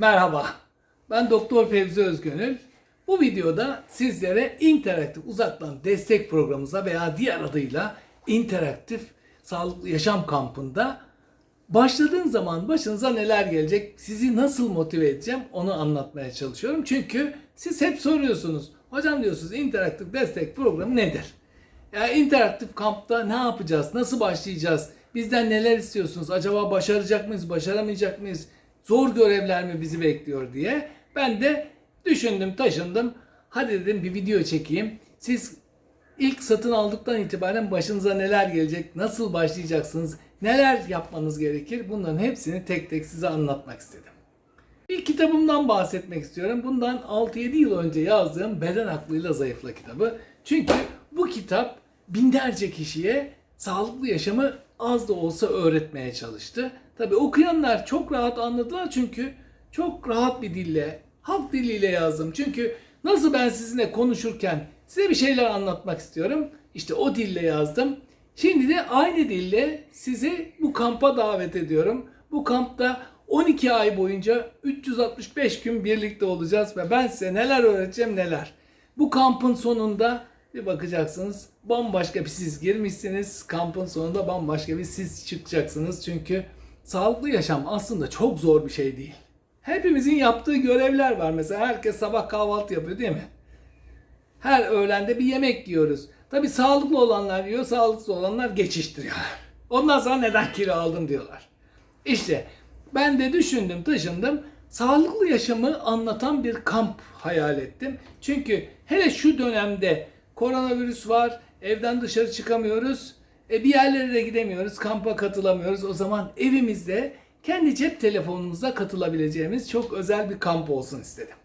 Merhaba, ben Doktor Fevzi Özgönül. Bu videoda sizlere interaktif uzaktan destek programımıza veya diğer adıyla interaktif sağlıklı yaşam kampında başladığın zaman başınıza neler gelecek, sizi nasıl motive edeceğim onu anlatmaya çalışıyorum. Çünkü siz hep soruyorsunuz, hocam diyorsunuz interaktif destek programı nedir? Ya interaktif kampta ne yapacağız? Nasıl başlayacağız? Bizden neler istiyorsunuz? Acaba başaracak mıyız? Başaramayacak mıyız? Zor görevler mi bizi bekliyor diye. Ben de düşündüm, taşındım. Hadi dedim bir video çekeyim. Siz ilk satın aldıktan itibaren başınıza neler gelecek? Nasıl başlayacaksınız? Neler yapmanız gerekir? Bunların hepsini tek tek size anlatmak istedim. Bir kitabımdan bahsetmek istiyorum. Bundan 6-7 yıl önce yazdığım Beden Aklıyla Zayıfla kitabı. Çünkü bu kitap binlerce kişiye sağlıklı yaşamı az da olsa öğretmeye çalıştı. Tabi okuyanlar çok rahat anladılar çünkü çok rahat bir dille, halk diliyle yazdım. Çünkü nasıl ben sizinle konuşurken size bir şeyler anlatmak istiyorum. İşte o dille yazdım. Şimdi de aynı dille sizi bu kampa davet ediyorum. Bu kampta 12 ay boyunca 365 gün birlikte olacağız ve ben size neler öğreteceğim neler. Bu kampın sonunda bir bakacaksınız bambaşka bir siz girmişsiniz. Kampın sonunda bambaşka bir siz çıkacaksınız. Çünkü sağlıklı yaşam aslında çok zor bir şey değil. Hepimizin yaptığı görevler var. Mesela herkes sabah kahvaltı yapıyor değil mi? Her öğlende bir yemek yiyoruz. Tabi sağlıklı olanlar yiyor, sağlıksız olanlar geçiştiriyorlar. Ondan sonra neden kilo aldım diyorlar. İşte ben de düşündüm, taşındım. Sağlıklı yaşamı anlatan bir kamp hayal ettim. Çünkü hele şu dönemde koronavirüs var, evden dışarı çıkamıyoruz, e, bir yerlere de gidemiyoruz, kampa katılamıyoruz. O zaman evimizde kendi cep telefonumuzda katılabileceğimiz çok özel bir kamp olsun istedim.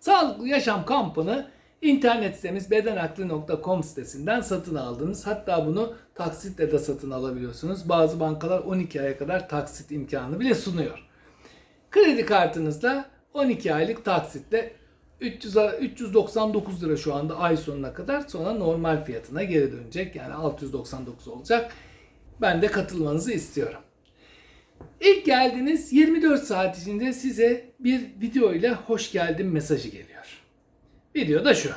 Sağlıklı Yaşam kampını internet sitemiz bedenaklı.com sitesinden satın aldınız. Hatta bunu taksitle de satın alabiliyorsunuz. Bazı bankalar 12 aya kadar taksit imkanı bile sunuyor. Kredi kartınızla 12 aylık taksitle 300, 399 lira şu anda ay sonuna kadar sonra normal fiyatına geri dönecek. Yani 699 olacak. Ben de katılmanızı istiyorum. İlk geldiniz 24 saat içinde size bir video ile hoş geldin mesajı geliyor. Video da şu.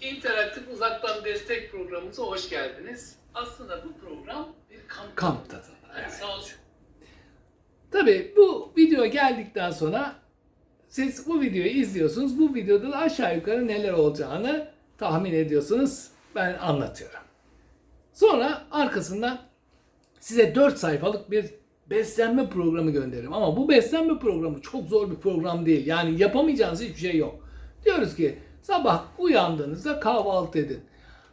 İnteraktif uzaktan destek programımıza hoş geldiniz. Aslında bu program bir kamp, kamp tadında. Evet. Tabii bu video geldikten sonra siz bu videoyu izliyorsunuz. Bu videoda da aşağı yukarı neler olacağını tahmin ediyorsunuz. Ben anlatıyorum. Sonra arkasından size 4 sayfalık bir beslenme programı gönderirim. Ama bu beslenme programı çok zor bir program değil. Yani yapamayacağınız hiçbir şey yok. Diyoruz ki sabah uyandığınızda kahvaltı edin.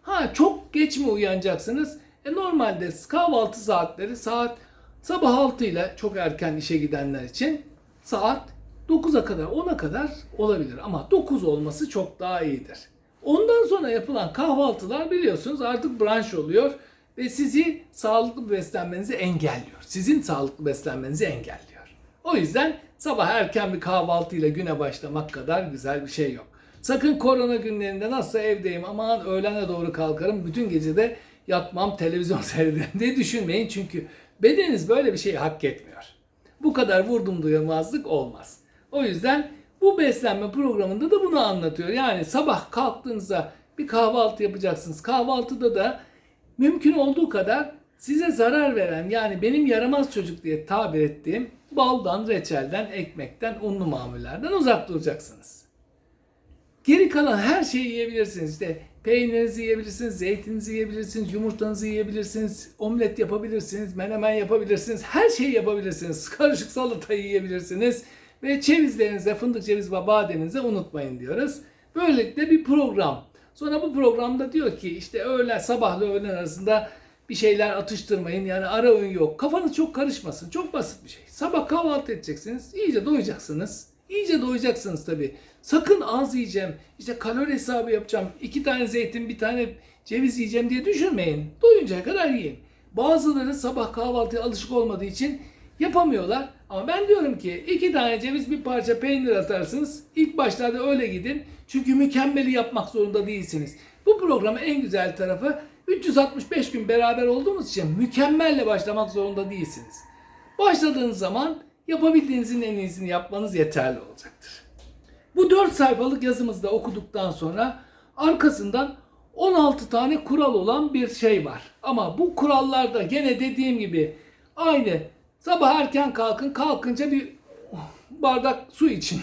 Ha çok geç mi uyanacaksınız? E normalde kahvaltı saatleri saat sabah 6 ile çok erken işe gidenler için saat 9'a kadar 10'a kadar olabilir ama 9 olması çok daha iyidir. Ondan sonra yapılan kahvaltılar biliyorsunuz artık branş oluyor ve sizi sağlıklı beslenmenizi engelliyor. Sizin sağlıklı beslenmenizi engelliyor. O yüzden sabah erken bir kahvaltıyla güne başlamak kadar güzel bir şey yok. Sakın korona günlerinde nasıl evdeyim aman öğlene doğru kalkarım bütün gece de yatmam televizyon seyrederim diye düşünmeyin. Çünkü bedeniniz böyle bir şeyi hak etmiyor. Bu kadar vurdum duyamazlık olmaz. O yüzden bu beslenme programında da bunu anlatıyor. Yani sabah kalktığınızda bir kahvaltı yapacaksınız. Kahvaltıda da mümkün olduğu kadar size zarar veren yani benim yaramaz çocuk diye tabir ettiğim baldan, reçelden, ekmekten, unlu mamullerden uzak duracaksınız. Geri kalan her şeyi yiyebilirsiniz. İşte peynirinizi yiyebilirsiniz, zeytininizi yiyebilirsiniz, yumurtanızı yiyebilirsiniz, omlet yapabilirsiniz, menemen yapabilirsiniz, her şeyi yapabilirsiniz. Karışık salatayı yiyebilirsiniz ve cevizlerinize, fındık ceviz ve bademinize unutmayın diyoruz. Böylelikle bir program. Sonra bu programda diyor ki işte öğlen, sabahla öğlen arasında bir şeyler atıştırmayın. Yani ara öğün yok. Kafanız çok karışmasın. Çok basit bir şey. Sabah kahvaltı edeceksiniz. iyice doyacaksınız. İyice doyacaksınız tabii. Sakın az yiyeceğim. İşte kalori hesabı yapacağım. iki tane zeytin, bir tane ceviz yiyeceğim diye düşünmeyin. Doyuncaya kadar yiyin. Bazıları sabah kahvaltıya alışık olmadığı için yapamıyorlar. Ama ben diyorum ki iki tane ceviz, bir parça peynir atarsınız. İlk başlarda öyle gidin. Çünkü mükemmeli yapmak zorunda değilsiniz. Bu programın en güzel tarafı 365 gün beraber olduğumuz için mükemmelle başlamak zorunda değilsiniz. Başladığınız zaman yapabildiğinizin en iyisini yapmanız yeterli olacaktır. Bu 4 sayfalık yazımızda okuduktan sonra arkasından 16 tane kural olan bir şey var. Ama bu kurallarda gene dediğim gibi aynı sabah erken kalkın kalkınca bir bardak su için.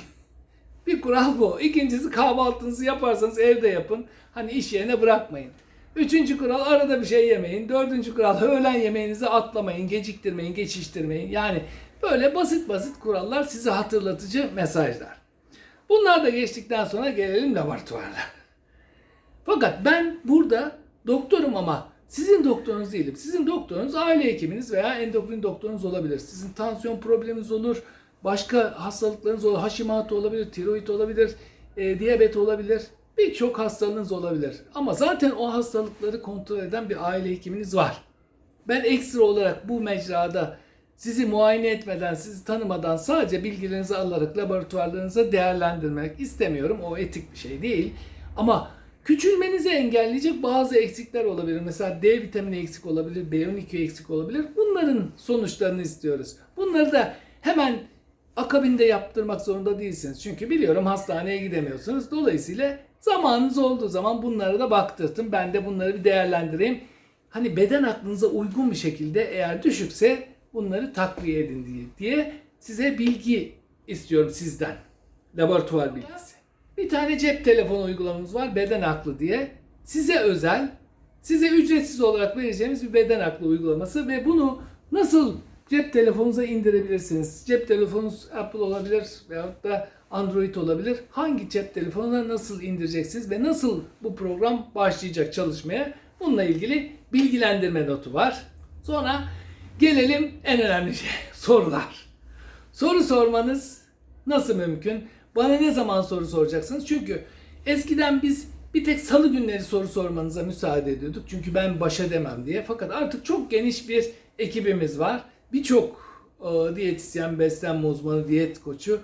Bir kural bu. İkincisi kahvaltınızı yaparsanız evde yapın. Hani iş yerine bırakmayın. Üçüncü kural arada bir şey yemeyin. Dördüncü kural öğlen yemeğinizi atlamayın, geciktirmeyin, geçiştirmeyin. Yani böyle basit basit kurallar size hatırlatıcı mesajlar. Bunlar da geçtikten sonra gelelim laboratuvarla. Fakat ben burada doktorum ama sizin doktorunuz değilim. Sizin doktorunuz aile hekiminiz veya endokrin doktorunuz olabilir. Sizin tansiyon probleminiz olur, başka hastalıklarınız olur. Hashimoto olabilir, tiroid olabilir, e, diyabet olabilir. Birçok hastalığınız olabilir. Ama zaten o hastalıkları kontrol eden bir aile hekiminiz var. Ben ekstra olarak bu mecrada sizi muayene etmeden, sizi tanımadan sadece bilgilerinizi alarak laboratuvarlarınıza değerlendirmek istemiyorum. O etik bir şey değil. Ama küçülmenizi engelleyecek bazı eksikler olabilir. Mesela D vitamini eksik olabilir, B12 eksik olabilir. Bunların sonuçlarını istiyoruz. Bunları da hemen akabinde yaptırmak zorunda değilsiniz. Çünkü biliyorum hastaneye gidemiyorsunuz. Dolayısıyla zamanınız olduğu zaman bunlara da baktırtın. Ben de bunları bir değerlendireyim. Hani beden aklınıza uygun bir şekilde eğer düşükse bunları takviye edin diye, diye size bilgi istiyorum sizden. Laboratuvar bilgisi. Bir tane cep telefonu uygulamamız var beden aklı diye. Size özel, size ücretsiz olarak vereceğimiz bir beden aklı uygulaması ve bunu nasıl cep telefonunuza indirebilirsiniz? Cep telefonunuz Apple olabilir veyahut da Android olabilir. Hangi cep telefonuna nasıl indireceksiniz ve nasıl bu program başlayacak çalışmaya? Bununla ilgili bilgilendirme notu var. Sonra gelelim en önemli şey sorular. Soru sormanız nasıl mümkün? Bana ne zaman soru soracaksınız? Çünkü eskiden biz bir tek salı günleri soru sormanıza müsaade ediyorduk. Çünkü ben baş edemem diye. Fakat artık çok geniş bir ekibimiz var. Birçok e, diyetisyen, beslenme uzmanı, diyet koçu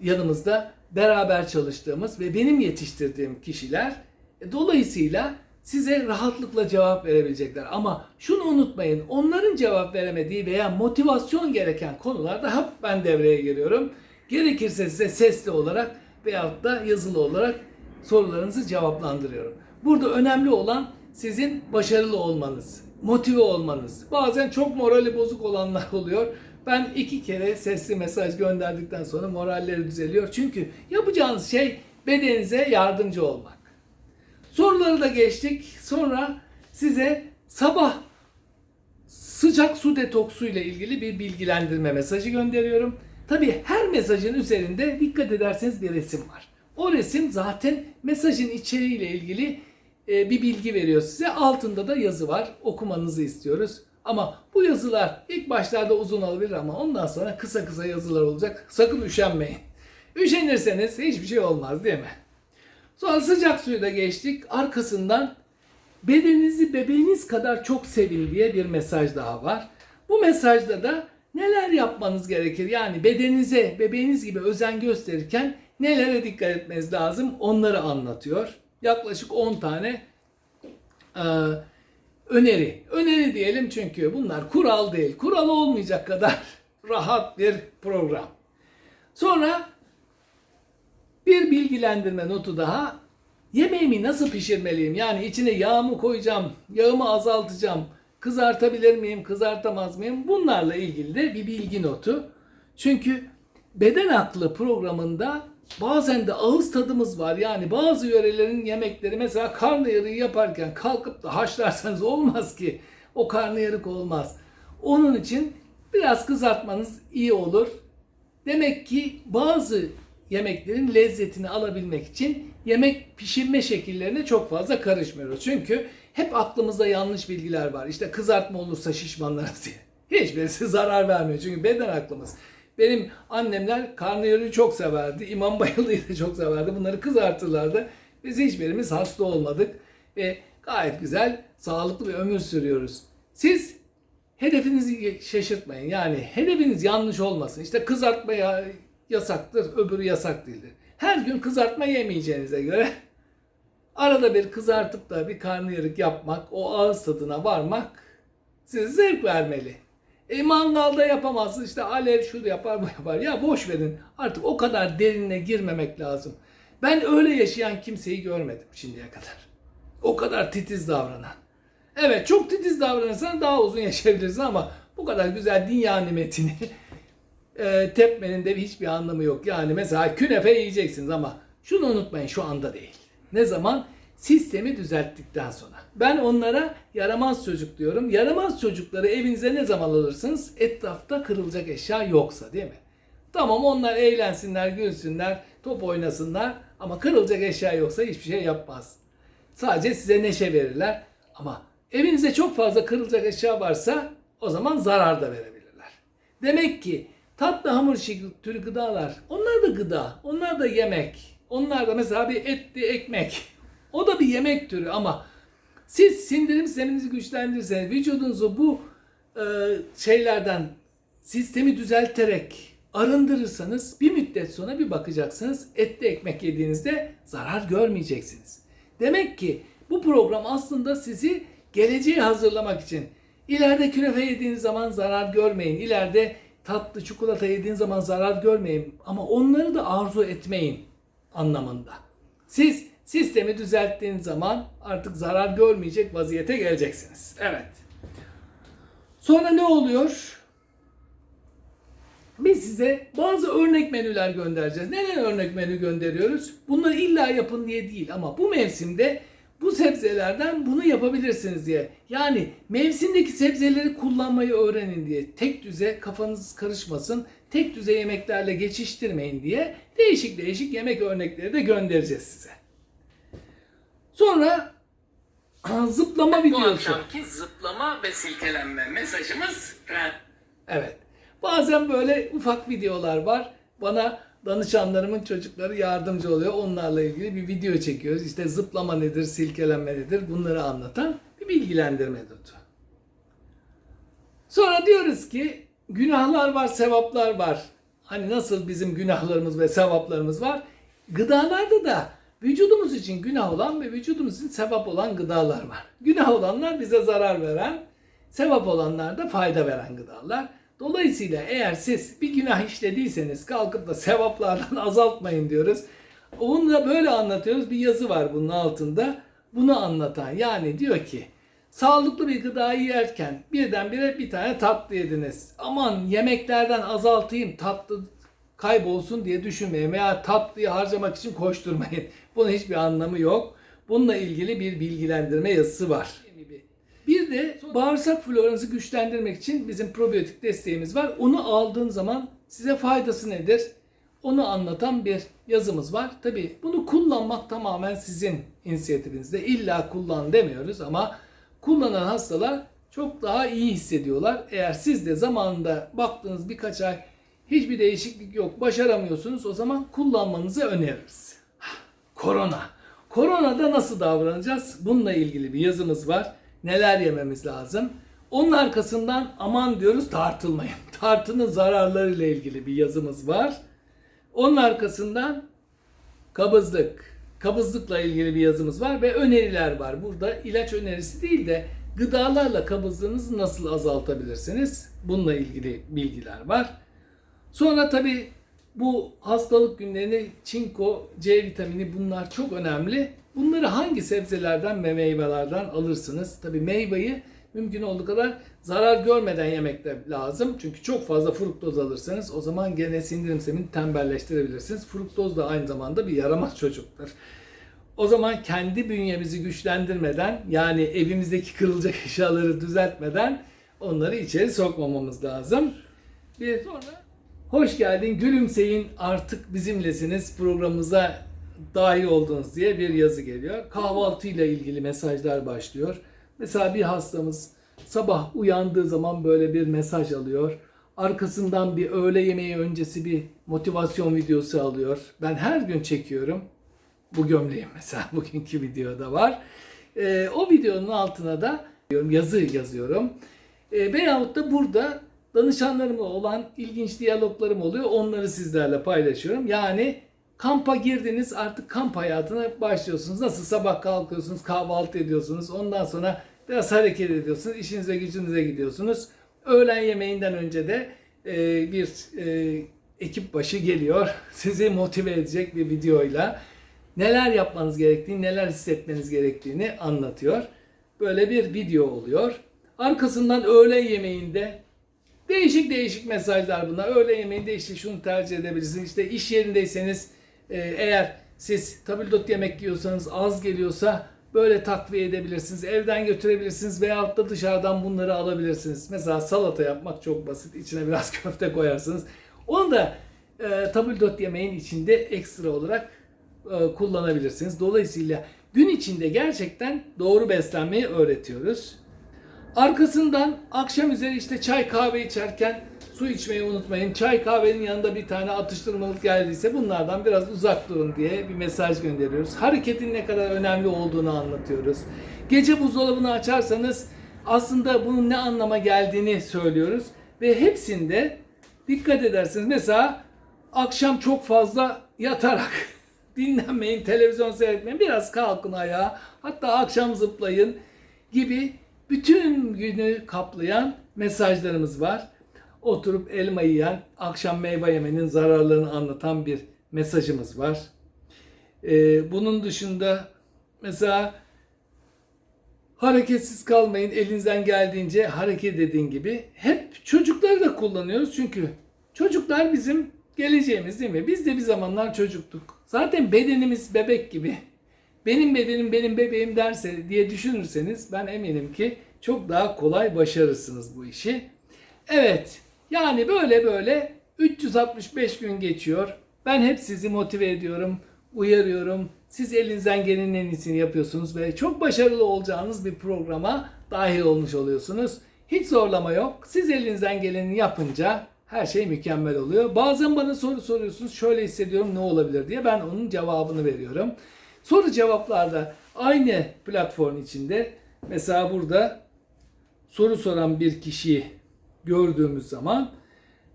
yanımızda beraber çalıştığımız ve benim yetiştirdiğim kişiler. E, Dolayısıyla size rahatlıkla cevap verebilecekler. Ama şunu unutmayın. Onların cevap veremediği veya motivasyon gereken konularda hep ben devreye giriyorum. Gerekirse size sesli olarak veyahut da yazılı olarak sorularınızı cevaplandırıyorum. Burada önemli olan sizin başarılı olmanız, motive olmanız. Bazen çok morali bozuk olanlar oluyor. Ben iki kere sesli mesaj gönderdikten sonra moralleri düzeliyor. Çünkü yapacağınız şey bedeninize yardımcı olmak. Soruları da geçtik. Sonra size sabah sıcak su detoksu ile ilgili bir bilgilendirme mesajı gönderiyorum. Tabii her mesajın üzerinde dikkat ederseniz bir resim var. O resim zaten mesajın içeriğiyle ilgili e, bir bilgi veriyor size. Altında da yazı var. Okumanızı istiyoruz. Ama bu yazılar ilk başlarda uzun olabilir ama ondan sonra kısa kısa yazılar olacak. Sakın üşenmeyin. Üşenirseniz hiçbir şey olmaz değil mi? Sonra sıcak suyu da geçtik. Arkasından bedeninizi bebeğiniz kadar çok sevin diye bir mesaj daha var. Bu mesajda da neler yapmanız gerekir? Yani bedeninize bebeğiniz gibi özen gösterirken nelere dikkat etmeniz lazım? Onları anlatıyor. Yaklaşık 10 tane e, öneri. Öneri diyelim çünkü bunlar kural değil. Kural olmayacak kadar rahat bir program. Sonra bir bilgilendirme notu daha. Yemeğimi nasıl pişirmeliyim? Yani içine yağ mı koyacağım? Yağımı azaltacağım? Kızartabilir miyim? Kızartamaz mıyım? Bunlarla ilgili de bir bilgi notu. Çünkü beden aklı programında bazen de ağız tadımız var. Yani bazı yörelerin yemekleri mesela karnıyarığı yaparken kalkıp da haşlarsanız olmaz ki. O karnıyarık olmaz. Onun için biraz kızartmanız iyi olur. Demek ki bazı yemeklerin lezzetini alabilmek için yemek pişirme şekillerine çok fazla karışmıyoruz. Çünkü hep aklımızda yanlış bilgiler var. İşte kızartma olursa şişmanlarız diye. Hiçbirisi zarar vermiyor. Çünkü beden aklımız. Benim annemler karnıyarığı çok severdi. İmam bayılıyı da çok severdi. Bunları kızartırlardı. Biz hiçbirimiz hasta olmadık. Ve gayet güzel, sağlıklı bir ömür sürüyoruz. Siz hedefinizi şaşırtmayın. Yani hedefiniz yanlış olmasın. İşte kızartma ya yasaktır, öbürü yasak değildir. Her gün kızartma yemeyeceğinize göre arada bir kızartıp da bir karnıyarık yapmak, o ağız tadına varmak size zevk vermeli. E mangalda yapamazsın işte alev şunu yapar bu yapar. Ya boş verin artık o kadar derinine girmemek lazım. Ben öyle yaşayan kimseyi görmedim şimdiye kadar. O kadar titiz davranan. Evet çok titiz davranırsan daha uzun yaşayabilirsin ama bu kadar güzel dünya nimetini e, tepmenin de hiçbir anlamı yok. Yani mesela künefe yiyeceksiniz ama şunu unutmayın şu anda değil. Ne zaman? Sistemi düzelttikten sonra. Ben onlara yaramaz çocuk diyorum. Yaramaz çocukları evinize ne zaman alırsınız? Etrafta kırılacak eşya yoksa değil mi? Tamam onlar eğlensinler, gülsünler, top oynasınlar ama kırılacak eşya yoksa hiçbir şey yapmaz. Sadece size neşe verirler ama evinize çok fazla kırılacak eşya varsa o zaman zarar da verebilirler. Demek ki tatlı hamur işi türü gıdalar onlar da gıda, onlar da yemek. Onlar da mesela bir etli ekmek. O da bir yemek türü ama siz sindirim sisteminizi güçlendirirseniz vücudunuzu bu e, şeylerden sistemi düzelterek arındırırsanız bir müddet sonra bir bakacaksınız etli ekmek yediğinizde zarar görmeyeceksiniz. Demek ki bu program aslında sizi geleceğe hazırlamak için ileride künefe yediğiniz zaman zarar görmeyin. İleride tatlı çikolata yediğiniz zaman zarar görmeyin. Ama onları da arzu etmeyin anlamında. Siz sistemi düzelttiğiniz zaman artık zarar görmeyecek vaziyete geleceksiniz. Evet. Sonra ne oluyor? Biz size bazı örnek menüler göndereceğiz. Neden örnek menü gönderiyoruz? Bunları illa yapın diye değil ama bu mevsimde bu sebzelerden bunu yapabilirsiniz diye. Yani mevsimdeki sebzeleri kullanmayı öğrenin diye. Tek düze kafanız karışmasın. Tek düze yemeklerle geçiştirmeyin diye değişik değişik yemek örnekleri de göndereceğiz size. Sonra zıplama Bu videosu. akşamki zıplama ve silkelenme mesajımız Evet. Bazen böyle ufak videolar var. Bana danışanlarımın çocukları yardımcı oluyor. Onlarla ilgili bir video çekiyoruz. İşte zıplama nedir, silkelenme nedir bunları anlatan bir bilgilendirme notu. Sonra diyoruz ki günahlar var, sevaplar var. Hani nasıl bizim günahlarımız ve sevaplarımız var. Gıdalarda da vücudumuz için günah olan ve vücudumuz için sevap olan gıdalar var. Günah olanlar bize zarar veren, sevap olanlar da fayda veren gıdalar. Dolayısıyla eğer siz bir günah işlediyseniz kalkıp da sevaplardan azaltmayın diyoruz. Onu da böyle anlatıyoruz. Bir yazı var bunun altında. Bunu anlatan yani diyor ki sağlıklı bir gıdayı yerken birdenbire bir tane tatlı yediniz. Aman yemeklerden azaltayım tatlı kaybolsun diye düşünmeyin veya tatlıyı harcamak için koşturmayın. Bunun hiçbir anlamı yok. Bununla ilgili bir bilgilendirme yazısı var. Bir de bağırsak floranızı güçlendirmek için bizim probiyotik desteğimiz var. Onu aldığın zaman size faydası nedir? Onu anlatan bir yazımız var. Tabi bunu kullanmak tamamen sizin inisiyatifinizde. İlla kullan demiyoruz ama kullanan hastalar çok daha iyi hissediyorlar. Eğer siz de zamanında baktığınız birkaç ay hiçbir değişiklik yok, başaramıyorsunuz o zaman kullanmanızı öneririz. Korona. Koronada nasıl davranacağız? Bununla ilgili bir yazımız var. Neler yememiz lazım? Onun arkasından aman diyoruz tartılmayın. Tartının zararlarıyla ilgili bir yazımız var. Onun arkasından kabızlık. Kabızlıkla ilgili bir yazımız var ve öneriler var. Burada ilaç önerisi değil de gıdalarla kabızlığınızı nasıl azaltabilirsiniz? Bununla ilgili bilgiler var. Sonra tabi bu hastalık günlerini çinko, C vitamini bunlar çok önemli. Bunları hangi sebzelerden ve meyvelerden alırsınız? Tabi meyveyi mümkün olduğu kadar zarar görmeden yemek de lazım. Çünkü çok fazla fruktoz alırsanız o zaman gene sindirim sistemini tembelleştirebilirsiniz. Fruktoz da aynı zamanda bir yaramaz çocuktur. O zaman kendi bünyemizi güçlendirmeden yani evimizdeki kırılacak eşyaları düzeltmeden onları içeri sokmamamız lazım. Bir sonra hoş geldin gülümseyin artık bizimlesiniz programımıza dahil oldunuz diye bir yazı geliyor. Kahvaltıyla ilgili mesajlar başlıyor. Mesela bir hastamız sabah uyandığı zaman böyle bir mesaj alıyor. Arkasından bir öğle yemeği öncesi bir motivasyon videosu alıyor. Ben her gün çekiyorum. Bu gömleğim mesela bugünkü videoda var. Ee, o videonun altına da yazı yazıyorum. Ee, veyahut da burada danışanlarımla olan ilginç diyaloglarım oluyor. Onları sizlerle paylaşıyorum. Yani kampa girdiniz artık kamp hayatına başlıyorsunuz. Nasıl sabah kalkıyorsunuz, kahvaltı ediyorsunuz. Ondan sonra biraz hareket ediyorsunuz. işinize gücünüze gidiyorsunuz. Öğlen yemeğinden önce de e, bir e, ekip başı geliyor. Sizi motive edecek bir videoyla neler yapmanız gerektiğini, neler hissetmeniz gerektiğini anlatıyor. Böyle bir video oluyor. Arkasından öğlen yemeğinde değişik değişik mesajlar bunlar. Öğlen yemeğinde işte şunu tercih edebilirsiniz. İşte iş yerindeyseniz e, eğer siz tabldot yemek yiyorsanız az geliyorsa böyle takviye edebilirsiniz. Evden götürebilirsiniz veyahut da dışarıdan bunları alabilirsiniz. Mesela salata yapmak çok basit. İçine biraz köfte koyarsınız. Onu da e, tabldot yemeğin içinde ekstra olarak e, kullanabilirsiniz. Dolayısıyla gün içinde gerçekten doğru beslenmeyi öğretiyoruz. Arkasından akşam üzeri işte çay kahve içerken su içmeyi unutmayın. Çay kahvenin yanında bir tane atıştırmalık geldiyse bunlardan biraz uzak durun diye bir mesaj gönderiyoruz. Hareketin ne kadar önemli olduğunu anlatıyoruz. Gece buzdolabını açarsanız aslında bunun ne anlama geldiğini söylüyoruz. Ve hepsinde dikkat edersiniz. Mesela akşam çok fazla yatarak dinlenmeyin, televizyon seyretmeyin, biraz kalkın ayağa, hatta akşam zıplayın gibi bütün günü kaplayan mesajlarımız var. Oturup elma yiyen, akşam meyve yemenin zararlarını anlatan bir mesajımız var. Ee, bunun dışında mesela hareketsiz kalmayın, elinizden geldiğince hareket edin gibi. Hep çocukları da kullanıyoruz çünkü çocuklar bizim geleceğimiz değil mi? Biz de bir zamanlar çocuktuk. Zaten bedenimiz bebek gibi. Benim bedenim benim bebeğim derse diye düşünürseniz ben eminim ki çok daha kolay başarırsınız bu işi. Evet yani böyle böyle 365 gün geçiyor. Ben hep sizi motive ediyorum, uyarıyorum. Siz elinizden gelenin en iyisini yapıyorsunuz ve çok başarılı olacağınız bir programa dahil olmuş oluyorsunuz. Hiç zorlama yok. Siz elinizden geleni yapınca her şey mükemmel oluyor. Bazen bana soru soruyorsunuz. Şöyle hissediyorum ne olabilir diye. Ben onun cevabını veriyorum. Soru cevaplarda aynı platform içinde mesela burada soru soran bir kişiyi gördüğümüz zaman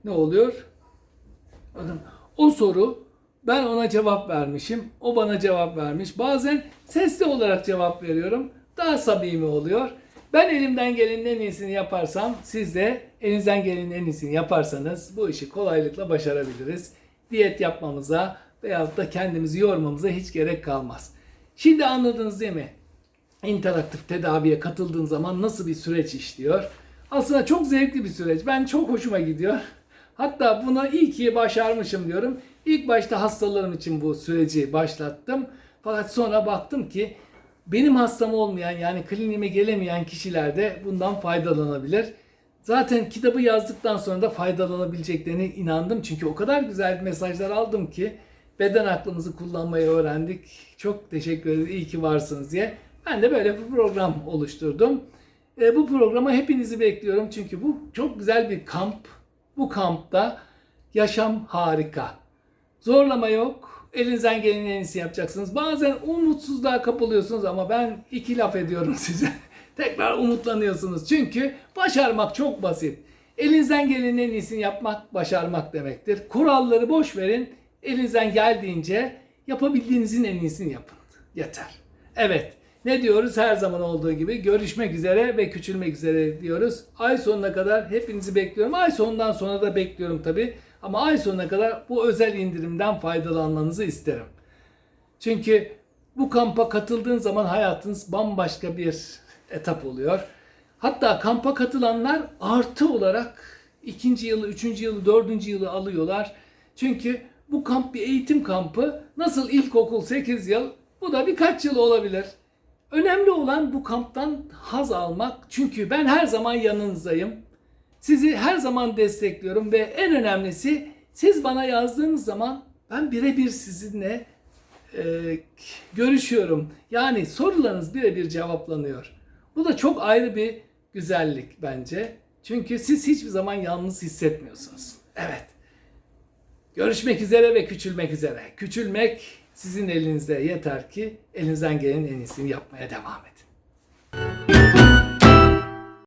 ne oluyor? O soru ben ona cevap vermişim. O bana cevap vermiş. Bazen sesli olarak cevap veriyorum. Daha samimi oluyor. Ben elimden gelenin en iyisini yaparsam siz de elinizden gelenin en iyisini yaparsanız bu işi kolaylıkla başarabiliriz. Diyet yapmamıza veyahut da kendimizi yormamıza hiç gerek kalmaz. Şimdi anladınız değil mi? interaktif tedaviye katıldığın zaman nasıl bir süreç işliyor? Aslında çok zevkli bir süreç. Ben çok hoşuma gidiyor. Hatta buna iyi ki başarmışım diyorum. İlk başta hastalarım için bu süreci başlattım. Fakat sonra baktım ki benim hastam olmayan yani kliniğime gelemeyen kişiler de bundan faydalanabilir. Zaten kitabı yazdıktan sonra da faydalanabileceklerine inandım. Çünkü o kadar güzel mesajlar aldım ki beden aklımızı kullanmayı öğrendik. Çok teşekkür ederiz. İyi ki varsınız diye. Ben de böyle bir program oluşturdum. E, bu programa hepinizi bekliyorum çünkü bu çok güzel bir kamp. Bu kampta yaşam harika. Zorlama yok. Elinizden gelenin en iyisini yapacaksınız. Bazen umutsuzluğa kapılıyorsunuz ama ben iki laf ediyorum size. Tekrar umutlanıyorsunuz. Çünkü başarmak çok basit. Elinizden gelenin en iyisini yapmak başarmak demektir. Kuralları boş verin. Elinizden geldiğince yapabildiğinizin en iyisini yapın. Yeter. Evet. Ne diyoruz her zaman olduğu gibi görüşmek üzere ve küçülmek üzere diyoruz. Ay sonuna kadar hepinizi bekliyorum. Ay sonundan sonra da bekliyorum tabi. Ama ay sonuna kadar bu özel indirimden faydalanmanızı isterim. Çünkü bu kampa katıldığın zaman hayatınız bambaşka bir etap oluyor. Hatta kampa katılanlar artı olarak ikinci yılı, üçüncü yılı, dördüncü yılı alıyorlar. Çünkü bu kamp bir eğitim kampı. Nasıl ilkokul 8 yıl, bu da birkaç yıl olabilir. Önemli olan bu kamptan haz almak. Çünkü ben her zaman yanınızdayım. Sizi her zaman destekliyorum ve en önemlisi siz bana yazdığınız zaman ben birebir sizinle e, görüşüyorum. Yani sorularınız birebir cevaplanıyor. Bu da çok ayrı bir güzellik bence. Çünkü siz hiçbir zaman yalnız hissetmiyorsunuz. Evet. Görüşmek üzere ve küçülmek üzere. Küçülmek sizin elinizde yeter ki elinizden gelenin en iyisini yapmaya devam edin.